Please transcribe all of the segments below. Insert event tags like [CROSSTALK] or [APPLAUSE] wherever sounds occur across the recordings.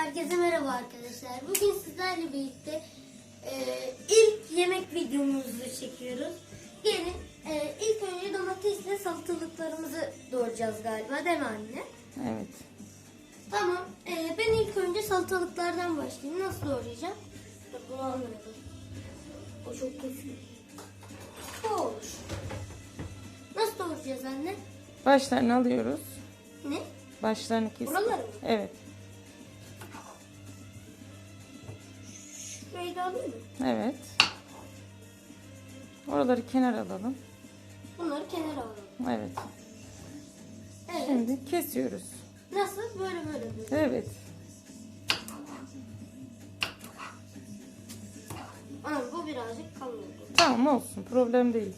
Herkese merhaba arkadaşlar. Bugün sizlerle birlikte e, ilk yemek videomuzu çekiyoruz. Gelin e, ilk önce domatesle salatalıklarımızı doğrayacağız galiba değil mi anne? Evet. Tamam. e, ben ilk önce salatalıklardan başlayayım. Nasıl doğrayacağım? Bunu. O çok kesiyor. Bu olur. Nasıl doğrayacağız anne? Başlarını alıyoruz. Ne? Başlarını kesiyoruz. Buraları mı? Evet. Şurayı da alayım mı? Evet. Oraları kenar alalım. Bunları kenara alalım. Evet. Evet. Şimdi kesiyoruz. Nasıl? Böyle böyle böyle. Evet. Ama bu birazcık kalın oldu. Tamam olsun. Problem değil.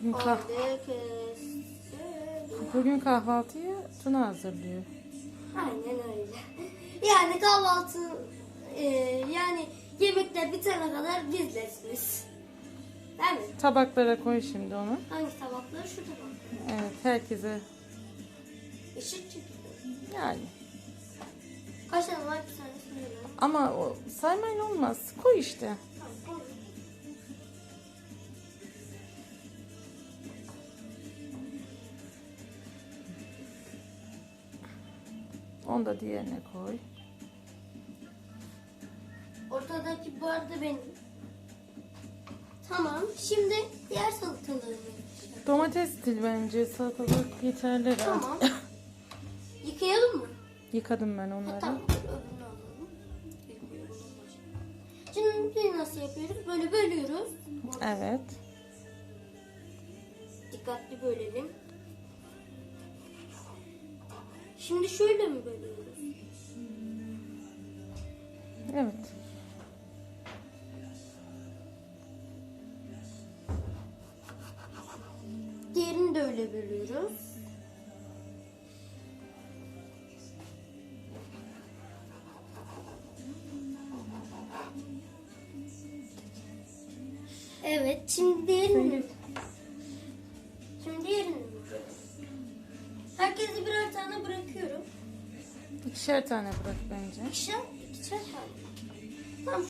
Bugün, kah- bugün kahvaltıyı Tuna hazırlıyor. Aynen öyle. [LAUGHS] Yani kahvaltı e, yani yemekler bitene kadar bizlesiniz. Değil mi? Tabaklara koy şimdi onu. Hangi tabakları? Şu tabakları. Evet herkese Eşit çekiyor. yani. Kaç tane var bir söyle. Ama o saymayla olmaz. Koy işte. Onu da diğerine koy. Ortadaki bu arada benim. Tamam. Şimdi diğer salatalarımı yapacağım. Domates dil bence salatalık yeterli herhalde. Tamam. [LAUGHS] Yıkayalım mı? Yıkadım ben Ha, onları. tamam. Öbürünü alalım. Yıkıyorum. Şimdi nasıl yapıyoruz? Böyle bölüyoruz. Evet. Dikkatli bölelim. Şimdi şöyle mi bölüyoruz? Evet. Diğerini de öyle bölüyoruz. Evet, şimdi diğerini Herkese birer tane bırakıyorum. İkişer tane bırak bence. İkişer, ikişer tane. Tamam,